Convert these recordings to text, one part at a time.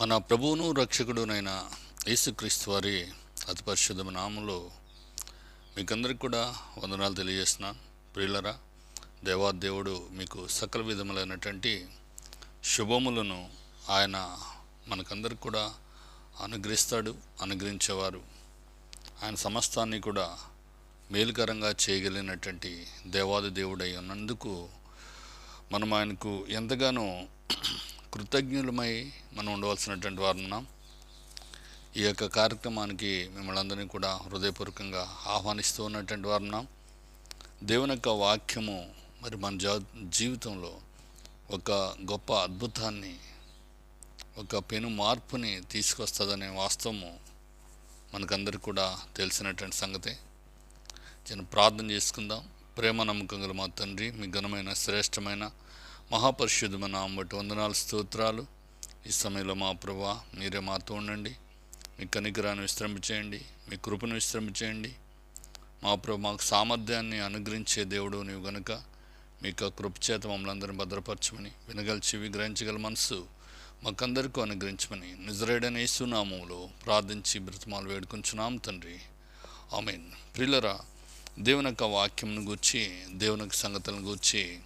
మన ప్రభువును రక్షకుడునైన యేసుక్రీస్తు వారి అతి పరిశుద్ధ నామంలో మీకందరికి కూడా వందనాలు తెలియజేస్తున్నాను. ప్రియులరా దేవాదేవుడు మీకు సకల విధములైనటువంటి శుభములను ఆయన మనకందరికి కూడా అనుగ్రహిస్తాడు అనుగ్రహించేవారు. ఆయన సమస్తాన్ని కూడా మేలుకరంగా చేయగలిగినటువంటి దేవాది దేవుడై ఉన్నందుకు మనం ఆయనకు ఎంతగానో కృతజ్ఞులమై మనం ఉండవలసినటువంటి వారు ఉన్నాం. ఈ యొక్క కార్యక్రమానికి మిమ్మల్ని అందరినీ కూడా హృదయపూర్వకంగా ఆహ్వానిస్తూ ఉన్నటువంటి వారు ఉన్నాం. దేవుని యొక్క వాక్యము మరి మన జా జీవితంలో ఒక గొప్ప అద్భుతాన్ని ఒక పెను మార్పుని తీసుకొస్తుందనే వాస్తవము మనకందరికి కూడా తెలిసినటువంటి సంగతే. నేను ప్రార్థన చేసుకుందాం. ప్రేమ నమ్మకం గల మా తండ్రి మీ ఘనమైన శ్రేష్టమైన మహాపరిశుద్ధమైన నామటి వందనాలు స్తోత్రాలు. ఈ సమయంలో మా ప్రభా మీరే మాతో ఉండండి. మీ కనికరాన్ని విశ్రమించేయండి మీ కృపను విశ్రమించేయండి మా ప్రభు మాకు సామర్థ్యాన్ని అనుగ్రహించే దేవుడు నీవు గనుక. మీకు కృపచేత మమ్మల్ని అందరిని భద్రపరచమని వినగలిచి విగ్రహించగల మనసు మాకందరికీ అనుగ్రహించమని నిజరేడని యేసునామంలో ప్రార్థించి బ్రతమాలు వేడుకుంటున్నాం తండ్రి. ఆమెన్. ప్రిల్లరా దేవుని యొక్క వాక్యంను గూర్చి దేవుని యొక్క సంగతులను గూర్చి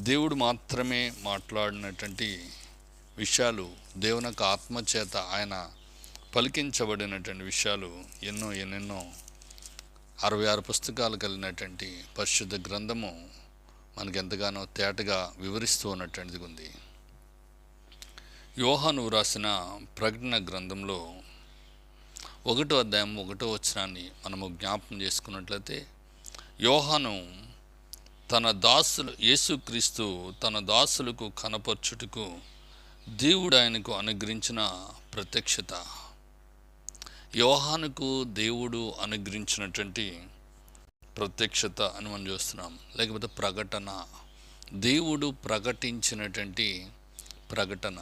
దేవుడు మాత్రమే మాట్లాడినటువంటి విషయాలు దేవుని యొక్క ఆత్మ చేత ఆయన పలికించబడినటువంటి విషయాలు ఎన్నో ఎన్నెన్నో అరవై ఆరు పుస్తకాలు కలిగినటువంటి పరిశుద్ధ గ్రంథము మనకు ఎంతగానో తేటగా వివరిస్తూ ఉన్నటువంటిది ఉంది. యోహాను రాసిన ప్రకటన గ్రంథంలో ఒకటో అధ్యాయం ఒకటో వచనాన్ని మనము జ్ఞాపకం చేసుకున్నట్లయితే యోహాను తన దాసులు యేసుక్రీస్తు తన దాసులకు కనపరచుటకు దేవుడు ఆయనకు అనుగ్రహించిన ప్రత్యక్షత. యోహానుకు దేవుడు అనుగ్రహించినటువంటి ప్రత్యక్షత అని మనం చూస్తున్నాం. లేకపోతే ప్రకటన. దేవుడు ప్రకటించినటువంటి ప్రకటన.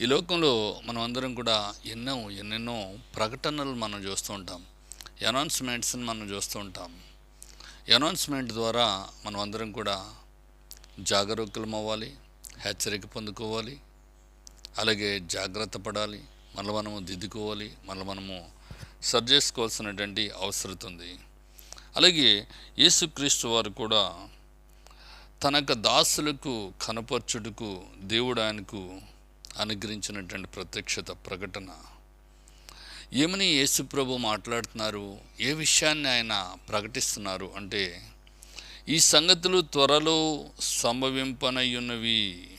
ఈ లోకంలో మనం అందరం కూడా ఎన్నో ఎన్నెన్నో ప్రకటనలు మనం చూస్తూ ఉంటాం. అనౌన్స్మెంట్స్ని మనం చూస్తూ ఉంటాం. అనౌన్స్మెంట్ ద్వారా మనం అందరం కూడా జాగరూకులం అవ్వాలి హెచ్చరిక పొందుకోవాలి అలాగే జాగ్రత్త పడాలి మళ్ళీ మనము దిద్దుకోవాలి మళ్ళీ మనము సరి చేసుకోవాల్సినటువంటి అవసరం ఉంది. అలాగే యేసుక్రీస్తు వారు కూడా తన యొక్క దాసులకు కనపరచుటకు దేవుడు ఆయనకు అనుగ్రహించినటువంటి ప్రత్యక్షత ప్రకటన ఏమని యేసుప్రభు మాట్లాడుతున్నారు? ఏ విషయాన్ని ఆయన ప్రకటిస్తున్నారు? అంటే ఈ సంగతులు త్వరలో సంభవింపనయ్యున్నవి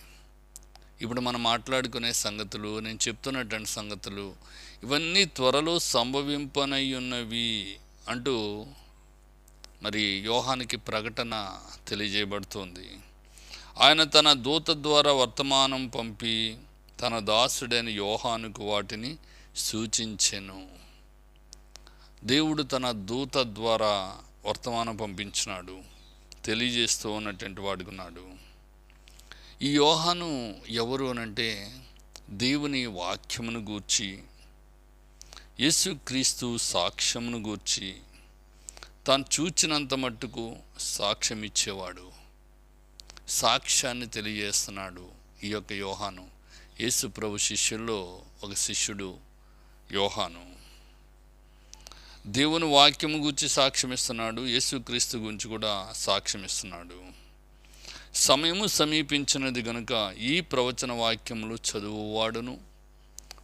ఇప్పుడు మనం మాట్లాడుకునే సంగతులు నేను చెప్తున్నటువంటి సంగతులు ఇవన్నీ త్వరలో సంభవింపనయ్యున్నవి అంటూ మరి యోహానికి ప్రకటన తెలియజేయబడుతోంది. ఆయన తన దూత ద్వారా వర్తమానం పంపి తన దాసుడైన యోహానుకు వాటిని సూచించెను. దేవుడు తన దూత ద్వారా వర్తమానం పంపించినాడు. తెలియజేస్తూ ఉన్నటువంటి వాడుకున్నాడు ఈ యోహాను ఎవరు అనంటే దేవుని వాక్యమును గూర్చి యేసుక్రీస్తు సాక్ష్యమును గూర్చి తాను చూచినంత మట్టుకు సాక్ష్యం ఇచ్చేవాడు సాక్ష్యాన్ని తెలియజేస్తున్నాడు ఈ యొక్క యోహాను. యేసు ప్రభు శిష్యుల్లో ఒక శిష్యుడు యోహాను. దేవుని వాక్యము గురించి సాక్ష్యమిస్తున్నాడు యేసుక్రీస్తు గురించి కూడా సాక్ష్యమిస్తున్నాడు. సమయము సమీపించినది గనుక ఈ ప్రవచన వాక్యములు చదువువాడును.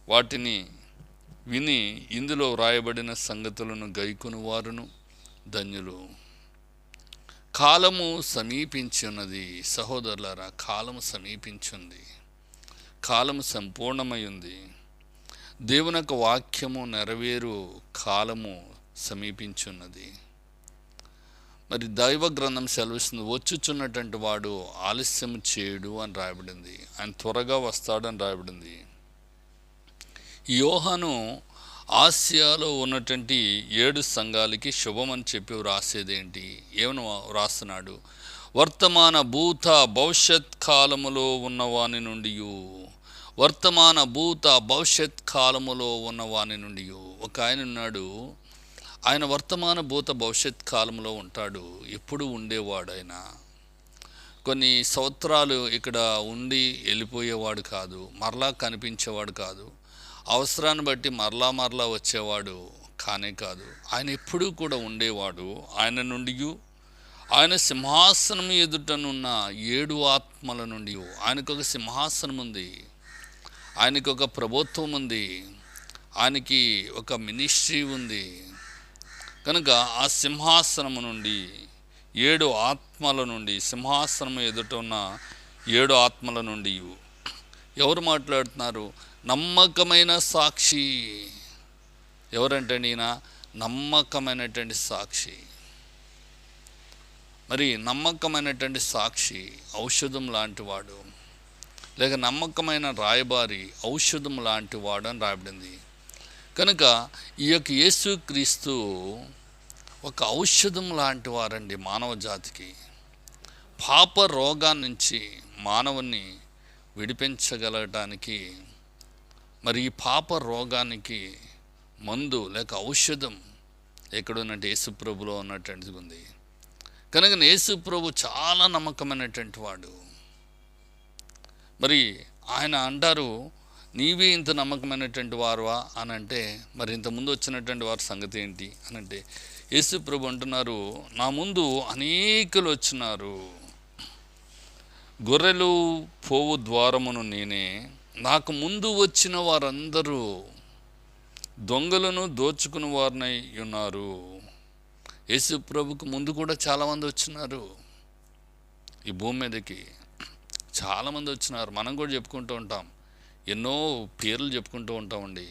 వాటిని విని ఇందులో వ్రాయబడిన సంగతులను గైకొని వారును ధన్యులు. కాలము సమీపించి ఉన్నది సహోదరులారా కాలము సమీపించింది. కాలము సంపూర్ణమై ఉంది. దేవుని యొక్క వాక్యము నెరవేరు కాలము సమీపించున్నది. మరి దైవ గ్రంథం సెలవిస్తుంది వచ్చుచున్నటువంటి వాడు ఆలస్యం చేయడు అని రాయబడింది ఆయన త్వరగా వస్తాడని రాయబడింది. యోహను యోహాను ఆసియాలో ఉన్నటువంటి ఏడు సంఘాలకి శుభం అని చెప్పి వ్రాసేదేంటి? ఏమని వ్రాస్తున్నాడు? వర్తమాన భూత భవిష్యత్ కాలములో ఉన్నవాని నుండి వర్తమాన భూత భవిష్యత్ కాలములో ఉన్నవాని నుండి. ఒక ఆయన ఉన్నాడు. ఆయన వర్తమాన భూత భవిష్యత్ కాలంలో ఉంటాడు. ఎప్పుడు ఉండేవాడు ఆయన కొన్ని సంవత్సరాలు ఇక్కడ ఉండి వెళ్ళిపోయేవాడు కాదు. మరలా కనిపించేవాడు కాదు. అవసరాన్ని బట్టి మరలా మరలా వచ్చేవాడు కానే కాదు. ఆయన ఎప్పుడూ కూడా ఉండేవాడు. ఆయన నుండి ఆయన సింహాసనం ఎదుటనున్న ఏడు ఆత్మల నుండి ఆయనకు ఒక సింహాసనం ఉంది ఆయనకి ఒక ప్రభుత్వం ఉంది. ఆయనకి ఒక మినిస్ట్రీ ఉంది. కనుక ఆ సింహాసనము నుండి ఏడు ఆత్మల నుండి సింహాసనం ఎదుట ఉన్న ఏడు ఆత్మల నుండి ఎవరు మాట్లాడుతున్నారు? నమ్మకమైన సాక్షి. ఎవరంటే ఈయన నమ్మకమైనటువంటి సాక్షి. మరి నమ్మకమైనటువంటి సాక్షి ఔషధం లాంటివాడు లేక నమ్మకమైన రాయబారి ఔషధం లాంటి వాడు అని రాయబడింది. కనుక ఈ యొక్క యేసుక్రీస్తు ఒక ఔషధం లాంటి వారండి మానవ జాతికి. పాప రోగా నుంచి మానవుని విడిపించగలగటానికి మరి ఈ పాప రోగానికి మందు లేక ఔషధం ఎక్కడున్నట్టు యేసుప్రభులో ఉన్నటువంటిది ఉంది. కనుక యేసుప్రభు చాలా నమ్మకమైనటువంటి వాడు. మరి ఆయన అంటారు నీవే ఇంత నమ్మకమైనటువంటి వారువా? అని అంటే మరి ఇంత ముందు వచ్చినటువంటి వారి సంగతి ఏంటి? అని అంటే యేసు ప్రభు అంటున్నారు నా ముందు అనేకులు వచ్చినారు. గొర్రెలు పోవు ద్వారమును నేనే. నాకు ముందు వచ్చిన వారందరూ దొంగలను దోచుకుని వారినై ఉన్నారు. యేసు ప్రభుకు ముందు కూడా చాలామంది వచ్చినారు. ఈ భూమి మీదకి చాలామంది వచ్చినారు మనం కూడా చెప్పుకుంటూ ఉంటాం. ఎన్నో పేర్లు చెప్పుకుంటూ ఉంటామండి.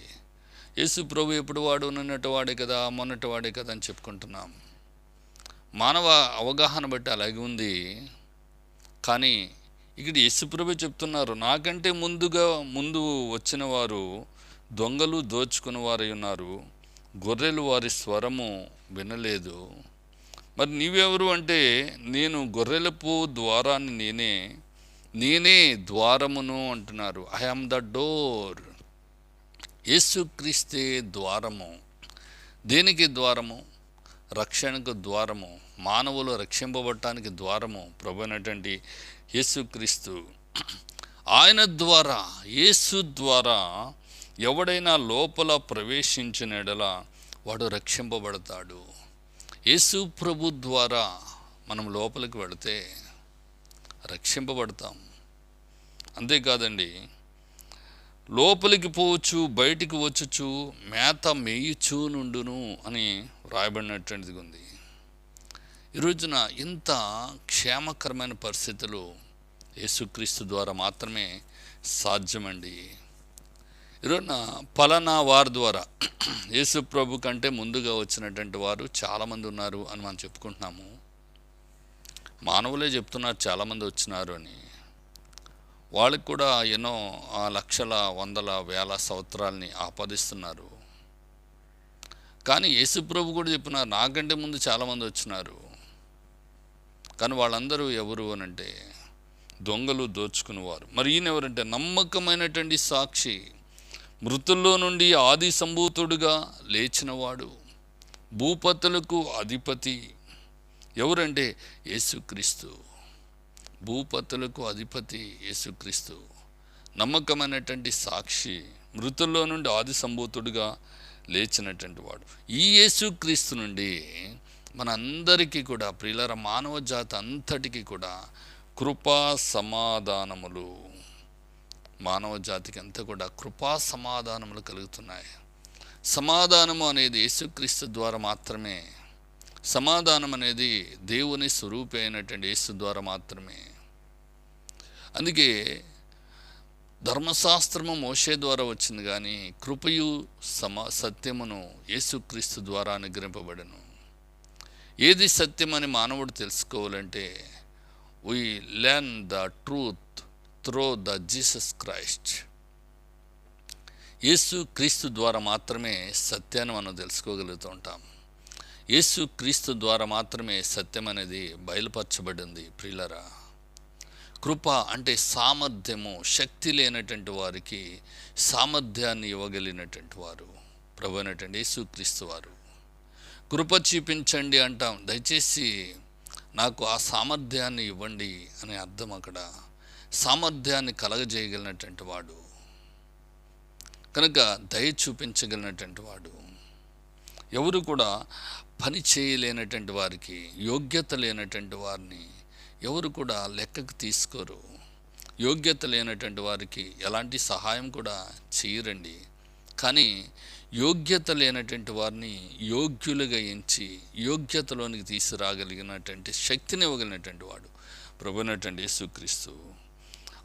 యేసు ప్రభు ఎప్పుడు వాడు? నిన్నటి వాడే కదా మొన్నటి వాడే కదా అని చెప్పుకుంటున్నాం. మానవ అవగాహన బట్టి అలాగే ఉంది. కానీ ఇక్కడ యశుప్రభు చెప్తున్నారు నాకంటే ముందుగా ముందు వచ్చిన వారు దొంగలు దోచుకుని వారై ఉన్నారు. గొర్రెలు వారి స్వరము వినలేదు. మరి నీవెవరు అంటే నేను గొర్రెలపు ద్వారాన్ని నేనే నేనే ద్వారమును అంటున్నారు. ఐ ఆమ్ ద డోర్ యేసుక్రీస్తే ద్వారము. దేనికి ద్వారము? రక్షణకు ద్వారము. మానవులు రక్షింపబడటానికి ద్వారము. ప్రభు అయినటువంటి యేసుక్రీస్తు ఆయన ద్వారా యేసు ద్వారా ఎవడైనా లోపల ప్రవేశించిన ఎడల వాడు రక్షింపబడతాడు. యేసు ప్రభు ద్వారా మనం లోపలికి వెళితే రక్షింపబడతాం. అంతేకాదండి లోపలికి పోవచ్చు బయటికి వచ్చుచు మేత మేయుచు నుండును అని వ్రాయబడినటువంటిది ఉంది. ఈ రోజున ఇంత క్షేమకరమైన పరిస్థితులు యేసుక్రీస్తు ద్వారా మాత్రమే సాధ్యమండి. ఈరోజున పలానా వారి ద్వారా యేసు ప్రభు కంటే ముందుగా వచ్చినటువంటి వారు చాలామంది ఉన్నారు అని మనం చెప్పుకుంటున్నాము. మానవులే చెప్తున్నారు చాలామంది వచ్చినారు అని. వాళ్ళకి కూడా ఎన్నో ఆ లక్షల వందల వేల సంవత్సరాలని ఆపాదిస్తున్నారు. కానీ యేసుప్రభు కూడా చెప్పినారు నాకంటే ముందు చాలామంది వచ్చినారు. కానీ వాళ్ళందరూ ఎవరు అని అంటే దొంగలు దోచుకునేవారు. మరి ఈయన ఎవరంటే నమ్మకమైనటువంటి సాక్షి మృతుల్లో నుండి ఆది సంభూతుడుగా లేచినవాడు భూపతులకు అధిపతి ఎవరంటే యేసుక్రీస్తు. భూపతులకు అధిపతి యేసుక్రీస్తు. నమ్మకమైనటువంటి సాక్షి మృతుల్లో నుండి ఆది సంభూతుడుగా లేచినటువంటి వాడు. ఈ యేసుక్రీస్తు నుండి మనందరికీ కూడా ప్రియులర మానవ జాతి అంతటికీ కూడా కృపా సమాధానములు. మానవ జాతికి అంతా కూడా కృపా సమాధానములు కలుగుతున్నాయి. సమాధానము అనేది యేసుక్రీస్తు ద్వారా మాత్రమే సమాధానం అనేది దేవుని స్వరూపి అయినటువంటి యేసు ద్వారా మాత్రమే. అందుకే ధర్మశాస్త్రము మోషే ద్వారా వచ్చింది కానీ కృపయు సమా సత్యమును యేసుక్రీస్తు ద్వారా అనుగ్రహింపబడను. ఏది సత్యమని మానవుడు తెలుసుకోవాలంటే we learn the truth through the Jesus Christ యేసు క్రీస్తు ద్వారా మాత్రమే సత్యాన్ని మనం తెలుసుకోగలుగుతూ ఉంటాం. యేసు క్రీస్తు ద్వారా మాత్రమే సత్యం అనేది బయలుపరచబడింది ప్రియులరా. కృప అంటే సామర్థ్యము శక్తి లేనటువంటి వారికి సామర్థ్యాన్ని ఇవ్వగలిగినటువంటి వారు. ప్రభు అయినటువంటి యేసుక్రీస్తు వారు. కృప చూపించండి అంటాం. దయచేసి నాకు ఆ సామర్థ్యాన్ని ఇవ్వండి అనే అర్థం అక్కడ. సామర్థ్యాన్ని కలగజేయగలిగినటువంటి వాడు. కనుక దయ చూపించగలిగినటువంటి వాడు. ఎవరు కూడా పని చేయలేనటువంటి వారికి యోగ్యత లేనటువంటి వారిని ఎవరు కూడా లెక్కకు తీసుకోరు. యోగ్యత లేనటువంటి వారికి ఎలాంటి సహాయం కూడా చేయరండి. కానీ యోగ్యత లేనటువంటి వారిని యోగ్యులుగా ఎంచి యోగ్యతలోనికి తీసుకురాగలిగినటువంటి శక్తిని ఇవ్వగలిగినటువంటి వాడు ప్రభునటువంటి యేసుక్రీస్తు.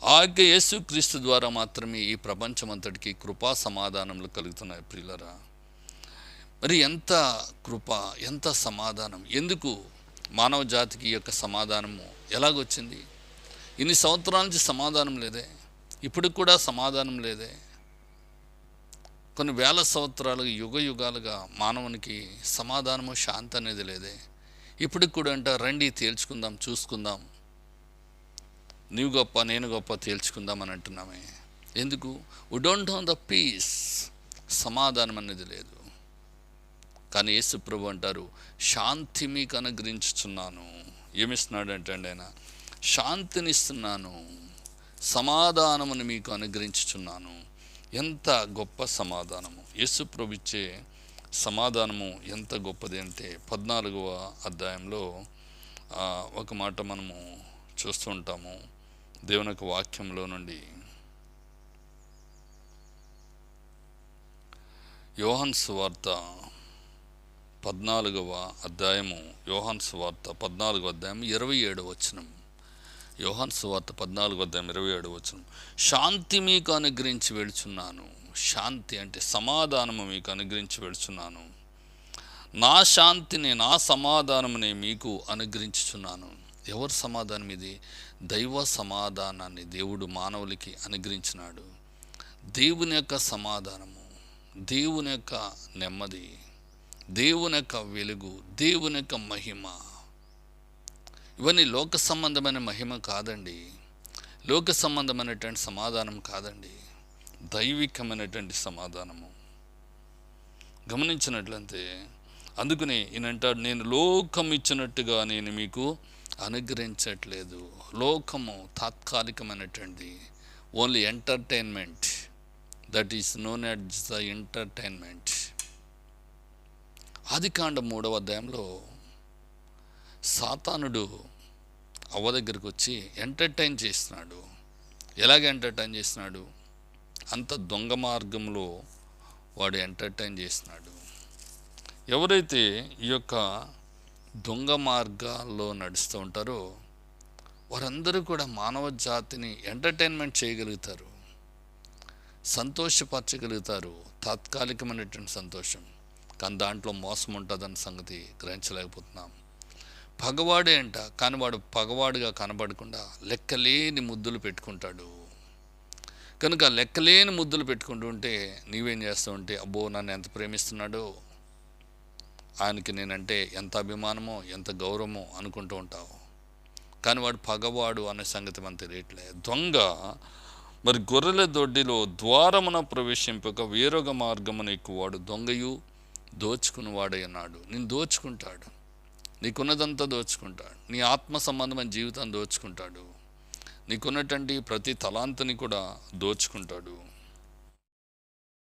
ఆ యొక్క యేసుక్రీస్తు ద్వారా మాత్రమే ఈ ప్రపంచమంతటికి కృపా సమాధానములు కలుగుతున్నాయి ప్రియులరా. మరి ఎంత కృప ఎంత సమాధానం? ఎందుకు మానవ జాతికి యొక్క సమాధానము ఎలాగొచ్చింది? ఇన్ని సంవత్సరాల నుంచి సమాధానం లేదే. ఇప్పుడు కూడా సమాధానం లేదే. కొన్ని వేల సంవత్సరాలు యుగ యుగాలుగా మానవునికి సమాధానము శాంతి అనేది లేదే. ఇప్పటికి కూడా అంట రండి తేల్చుకుందాం చూసుకుందాం. నీవు గొప్ప నేను గొప్ప తేల్చుకుందాం అని అంటున్నామే. ఎందుకు? వు డోంట్ హోన్ ద పీస్ సమాధానం అనేది లేదు. కానీ యేసు ప్రభు అంటారు శాంతి మీకు అనుగ్రహించుచున్నాను ఏమిస్తున్నాడు అంటే అండి ఆయన? శాంతినిస్తున్నాను సమాధానమును మీకు అనుగ్రహించుచున్నాను ఎంత గొప్ప సమాధానము. యేసు ప్రభు ఇచ్చే సమాధానము ఎంత గొప్పది అంటే పద్నాలుగవ అధ్యాయంలో ఒక మాట మనము చూస్తూ ఉంటాము దేవుని యొక్క వాక్యంలో నుండి. యోహన్ సువార్త పద్నాలుగవ అధ్యాయము యోహాన్ సువార్త పద్నాలుగవ అధ్యాయం ఇరవై ఏడవ వచనం. యోహాన్ సువార్త పద్నాలుగో అధ్యాయం ఇరవై ఏడు వచనం. శాంతి మీకు అనుగ్రహించి వెళుచున్నాను శాంతి అంటే సమాధానము మీకు అనుగ్రహించి వెళుచున్నాను నా శాంతిని నా సమాధానముని మీకు అనుగ్రహించుచున్నాను. ఎవరి సమాధానం ఇది? దైవ సమాధానాన్ని దేవుడు మానవులకి అనుగ్రహించినాడు. దేవుని యొక్క సమాధానము దేవుని యొక్క నెమ్మది దేవుని యొక్క వెలుగు దేవుని యొక్క మహిమ. ఇవన్నీ లోక సంబంధమైన మహిమ కాదండి. లోక సంబంధమైనటువంటి సమాధానం కాదండి. దైవికమైనటువంటి సమాధానము. గమనించినట్లయితే అందుకని ఈయనంటాడు నేను లోకం ఇచ్చినట్టుగా నేను మీకు అనుగ్రహించట్లేదు. లోకము తాత్కాలికమైనటువంటి only entertainment. That is known as the entertainment. ఆదికాండ మూడవ అధ్యాయంలో సాతానుడు అవ్వ దగ్గరికి వచ్చి ఎంటర్టైన్ చేస్తున్నాడు. ఎలాగ ఎంటర్టైన్ చేస్తున్నాడు? అంత దొంగ మార్గంలో వాడు ఎంటర్టైన్ చేస్తున్నాడు. ఎవరైతే ఈ యొక్క దొంగ మార్గాల్లో నడుస్తూ ఉంటారో వారందరూ కూడా మానవ జాతిని ఎంటర్టైన్మెంట్ చేయగలుగుతారు. సంతోషపరచగలుగుతారు. తాత్కాలికమైనటువంటి సంతోషం. కానీ దాంట్లో మోసం ఉంటుందన్న సంగతి గ్రహించలేకపోతున్నాం. పగవాడే అంట కానీ వాడు పగవాడుగా కనబడకుండా లెక్కలేని ముద్దులు పెట్టుకుంటాడు. కనుక లెక్కలేని ముద్దులు పెట్టుకుంటూ ఉంటే నీవేం చేస్తావు ఉంటే అబ్బో నన్ను ఎంత ప్రేమిస్తున్నాడో? ఆయనకి నేనంటే ఎంత అభిమానమో ఎంత గౌరవమో అనుకుంటూ ఉంటావు. కానీ వాడు పగవాడు అనే సంగతి మనం తెలియట్లే. దొంగ మరి గొర్రెల దొడ్డిలో ద్వారమున ప్రవేశింపక వేరొక మార్గమునెక్కువాడు దొంగయు. దోచుకుని ఉన్నాడు. నేను దోచుకుంటాడు. నీకున్నదంతా దోచుకుంటాడు. నీ ఆత్మ సంబంధమైన జీవితాన్ని దోచుకుంటాడు. నీకున్నటువంటి ప్రతి తలాంతని కూడా దోచుకుంటాడు.